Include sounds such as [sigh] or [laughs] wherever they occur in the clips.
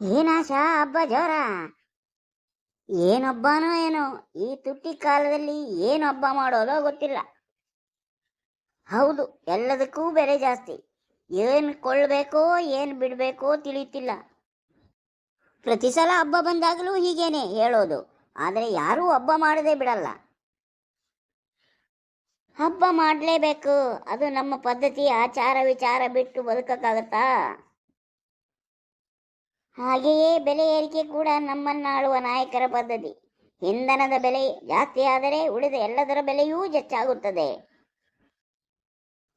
ಏನಾಶ ಹಬ್ಬ ಜೋರ. ಏನೊಬ್ಬನೋ ಏನೋ, ಈ ತುಟ್ಟಿ ಕಾಲದಲ್ಲಿ ಏನು ಹಬ್ಬ ಮಾಡೋದೋ ಗೊತ್ತಿಲ್ಲ. ಹೌದು, ಎಲ್ಲದಕ್ಕೂ ಬೆಲೆ ಜಾಸ್ತಿ. ಏನು ಕೊಳ್ಳಬೇಕೋ, ಏನು ಬಿಡಬೇಕೋ ತಿಳಿಯುತ್ತಿಲ್ಲ ಪ್ರತಿ ಸಲ ಹಬ್ಬ ಬಂದಾಗಲೂ ಹೀಗೇನೆ ಹೇಳೋದು. ಆದರೆ ಯಾರೂ ಹಬ್ಬ ಮಾಡದೆ ಬಿಡಲ್ಲ. ಹಬ್ಬ ಮಾಡಲೇಬೇಕು. ಅದು ನಮ್ಮ ಪದ್ಧತಿ, ಆಚಾರ ವಿಚಾರ ಬಿಟ್ಟು ಬದುಕಕ್ಕಾಗತ್ತಾ? ಹಾಗೆಯೇ ಬೆಲೆ ಏರಿಕೆ ಕೂಡ ನಮ್ಮನ್ನಾಳುವ ನಾಯಕರ ಪದ್ಧತಿ. ಇಂಧನದ ಬೆಲೆ ಜಾಸ್ತಿಯಾದರೆ ಉಳಿದ ಎಲ್ಲದರ ಬೆಲೆಯೂ ಹೆಚ್ಚಾಗುತ್ತದೆ.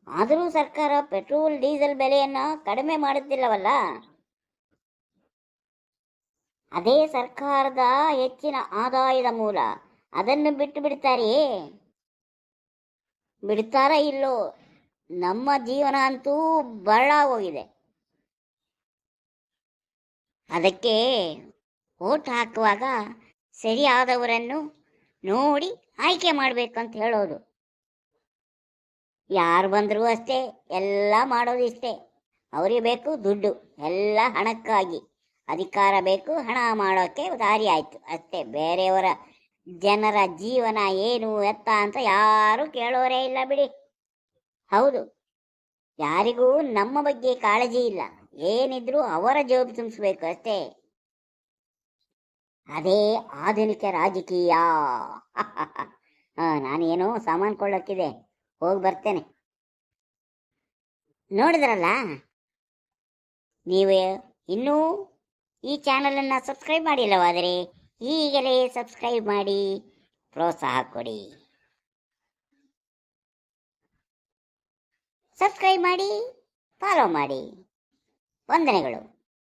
ಆದರೂ ಸರ್ಕಾರ ಪೆಟ್ರೋಲ್, ಡೀಸೆಲ್ ಬೆಲೆಯನ್ನು ಕಡಿಮೆ ಮಾಡುತ್ತಿಲ್ಲವಲ್ಲ? ಅದೇ ಸರ್ಕಾರದ ಹೆಚ್ಚಿನ ಆದಾಯದ ಮೂಲ. ಅದನ್ನು ಬಿಟ್ಟು ಬಿಡ್ತಾರೆಯೇ? ಬಿಡ್ತಾರ ಇಲ್ಲೋ? ನಮ್ಮ ಜೀವನ ಅಂತೂ ಬರಳ ಹೋಗಿದೆ ಅದಕ್ಕೆ ಓಟ್ ಹಾಕುವಾಗ ಸರಿಯಾದವರನ್ನು ನೋಡಿ ಆಯ್ಕೆ ಮಾಡಬೇಕಂತ ಹೇಳೋದು. ಯಾರು ಬಂದರೂ ಅಷ್ಟೇ, ಎಲ್ಲ ಮಾಡೋದು ಇಷ್ಟೇ. ಅವರಿಗೆ ಬೇಕು ದುಡ್ಡು, ಎಲ್ಲ ಹಣಕ್ಕಾಗಿ. ಅಧಿಕಾರ ಬೇಕು, ಹಣ ಮಾಡೋಕ್ಕೆ ದಾರಿ ಆಯಿತು. ಅಷ್ಟೇ, ಬೇರೆಯವರ ಜನರ ಜೀವನ ಏನು, ಎತ್ತ ಅಂತ ಯಾರೂ ಕೇಳೋರೇ ಇಲ್ಲ ಬಿಡಿ. ಹೌದು, ಯಾರಿಗೂ ನಮ್ಮ ಬಗ್ಗೆ ಕಾಳಜಿ ಇಲ್ಲ. ಏನಿದ್ರೂ ಅವರ ಜೋಬು ತುಂಬಿಸ್ಬೇಕು ಅಷ್ಟೇ. ಅದೇ ಆಧುನಿಕ ರಾಜಕೀಯ. [laughs] ನಾನೇನು ಸಾಮಾನು ಕೊಳ್ಳೋಕ್ಕಿದೆ. ಹೋಗಿ ಬರ್ತೇನೆ. ನೋಡಿದ್ರಲ್ಲ? ನೀವು ಇನ್ನೂ ಈ ಚಾನಲನ್ನು ಸಬ್ಸ್ಕ್ರೈಬ್ ಮಾಡಿಲ್ಲವಾದರೆ ಈಗಲೇ ಸಬ್ಸ್ಕ್ರೈಬ್ ಮಾಡಿ, ಪ್ರೋತ್ಸಾಹ ಕೊಡಿ. ಸಬ್ಸ್ಕ್ರೈಬ್ ಮಾಡಿ, ಫಾಲೋ ಮಾಡಿ. ವಂದನೆಗಳು.